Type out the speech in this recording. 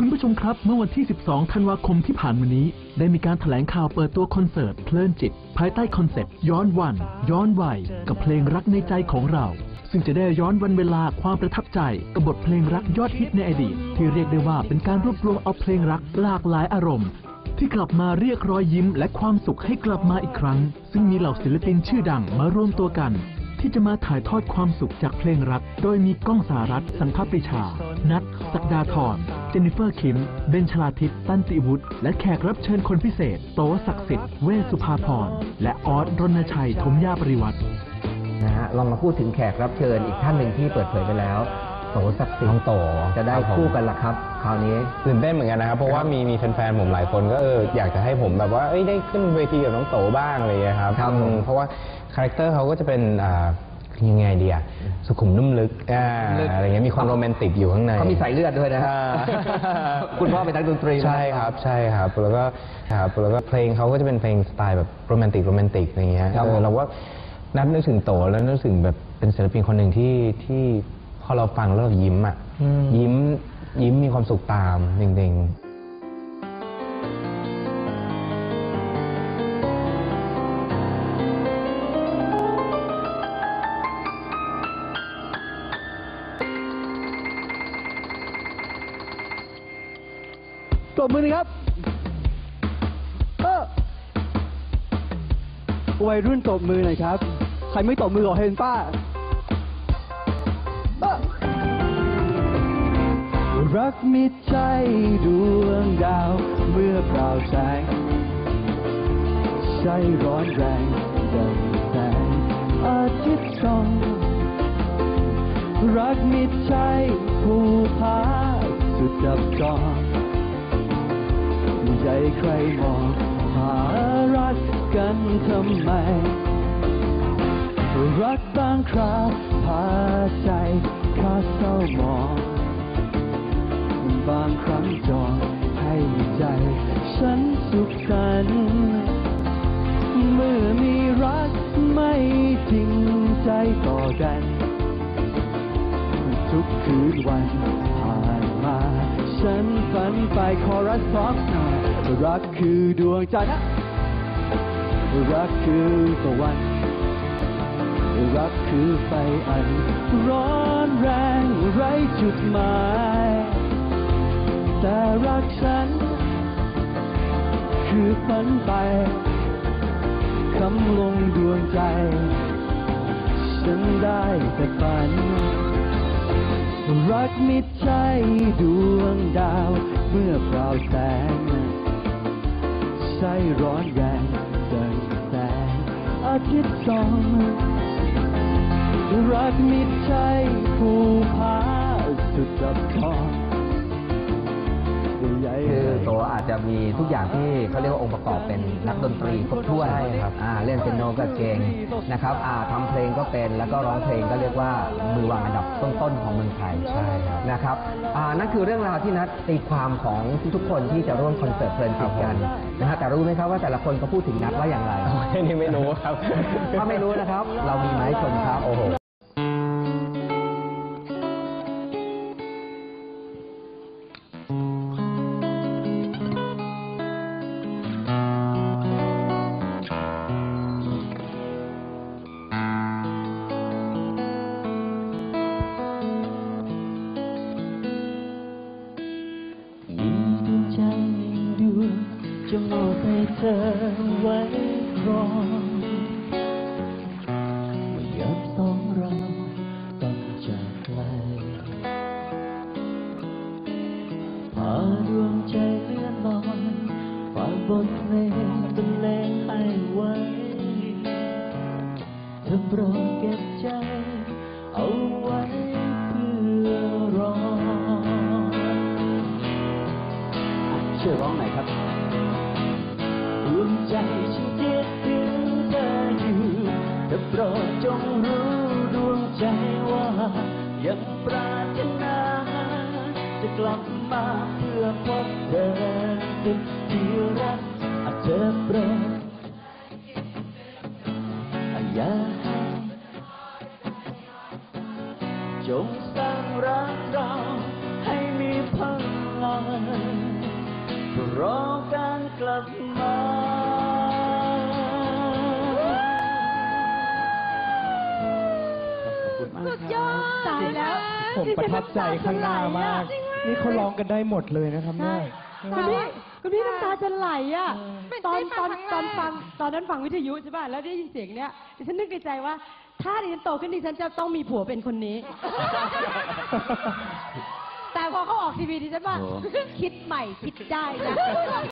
คุณผู้ชมครับเมื่อวันที่ 12 ธันวาคมที่ผ่านมานี้ ได้มีการแถลงข่าวเปิดตัวคอนเสิร์ตเพลินจิต ภายใต้คอนเซ็ปต์ย้อนวัน ย้อนวัย กับเพลงรักในใจของเรา ซึ่งจะได้ย้อนวันเวลาความประทับใจ กับบทเพลงรักยอดฮิตในอดีต ที่เรียกได้ว่าเป็นการรวบรวมเอาเพลงรักหลากหลายอารมณ์ ที่กลับมาเรียกรอยยิ้ม และความสุขให้กลับมาอีกครั้ง ซึ่งมีเหล่าศิลปินชื่อดังมารวมตัวกันที่จะมาถ่ายทอดความสุขจากเพลงรัก โดยมีก้องสารัตสังคปริชา นัท สักดาธร นนิเฟอร์คิม เบนชลาทิตตันติวุฒิ และแขกรับเชิญคนพิเศษ โตศักดิ์สิทธิ์ เวสสุภาพร และออสรณชัย ธมยาปริวัตินะฮะเรามาพูดถึงแขกรับเชิญอีกท่านหนึ่งที่เปิดเผยไปแล้ว โตศักดิ์สิทน้องธิ์โตจะได้รับผม คู่กันละครับ คราวนี้ ตื่นเต้นเหมือนกันนะครับเพราะว่ามีมีแฟนๆผมหลายคนก็เอออยากจะให้ผมแบบว่าเอ้ยได้ขึ้นเวทีกับน้องโตบ้างอะไรอย่างเงี้ยครับครับผม อืมเพราะว่าคาแรคเตอร์เขาก็จะเป็นอ่า ยังไงดีอะสุขุมนุ่มลึกอ่าอะไรเงี้ยมีความโรแมนติกอยู่ข้างใน เขามีสายเลือดด้วยนะฮะอ่าคุณพ่อเป็นนักดนตรีนะ ใช่ครับใช่ครับแล้วก็ครับแล้วก็เพลงเขาก็จะเป็นเพลงสไตล์แบบโรแมนติกโรแมนติกอะไรเงี้ยครับเอผอมเราว่านับนึกถึงโตแล้วนึกถึงแบบเป็นศิลปินคนหนึ่งที่ที่พอเราฟังแล้วเรายิ้มอะยิ้มยิ้มมีความสุขตามจริงๆ ตบมือหนะครับเออวัยรุ่นตบมือหน่อยครับ ใครไม่ตบมือขอเห็นป้าเออรักมิดใจดวงดาว เมื่อเปล่าแสงใช่ร้อนแรงดังแสงอาทิตย์ส่องรักมิดใจผู้พาสุดจับจอง ใจใครมองหารักกันทำไม รักบางคราพาใจข้าเศร้าหมองบางครั้งจองให้ใจ ฉันสุขสันเมื่อมีรักไม่จริงใจต่อกัน ทุกคืนวัน ฉันฝันไปคอรัสซอกหน่อยรักคือดวงจันทร์นะรักคือตะวันรักคือไฟอัน ร้อนแรงไร้จุดหมาย แต่รักฉัน คือฝันไปคำลงดวงใจ ฉันได้แต่ฝัน รักมิดใจดวงดาว เมื่อเปล่าแสงใช่ร้อนแรงดังแสงอาทิตย์สองรักมิดใจผู้พาสุดจับทอง คือโตอาจจะมีทุกอย่างที่เขาเรียกว่าองค์ประกอบเป็นนักดนตรีครบถ้วนใช่ครับอ่าเล่นเป็นโนก็เก่งนะครับอ่าทำเพลงก็เป็นแล้วก็ร้องเพลงก็เรียกว่ามือวางอันดับต้นๆของเมืองไทยใช่ครับนะครับอ่านั่นคือเรื่องราวที่นัดตีความของทุกๆคนที่จะร่วมคอนเสิร์ตเพลินจิตกันนะฮะแต่รู้ไหมครับว่าแต่ละคนก็พูดถึงนัดว่าอย่างไรอันนี้ไม่รู้ครับ ถ้าไม่รู้นะครับ เรามีมาให้ชมครับโอ้โห เธอไว้รองเมื่อยามสองเราต้องจากไกลพาดวงใจเลื่อนลอยฝากบทเพลงบรรเลงให้ไว้เธอโปรดเก็บใจเอาไว้เพื่อรอช่วยร้องหน่อยครับ ใจฉันคิดถึงเธออยู่แต่โปรดจงรู้ดวงใจว่า ยังปรารถนา จะกลับมาเพื่อพบเธอที่รักอาจเธอโปรดอย่าให้จงสร้างรักเราให้มีพลังรอการกลับมา ผมประทับใจข้างหน้ามาก นี่เขาร้องกันได้หมดเลยนะครับใช่เนี่ย คุณพี่คุณพี่น้ำตาจะไหลอะเป็นตอนได้ตอนฟังครั้งแรกตอนฟังตอนนั้นฟังวิทยุใช่ป่ะแล้วได้ยินเสียงเนี้ยดิฉันนึกในใจว่า ถ้าดิฉันโตขึ้นดิฉันจะต้องมีผัวเป็นคนนี้ แต่พอเขาออกทีวีดิฉันว่าคิดใหม่คิดได้นะ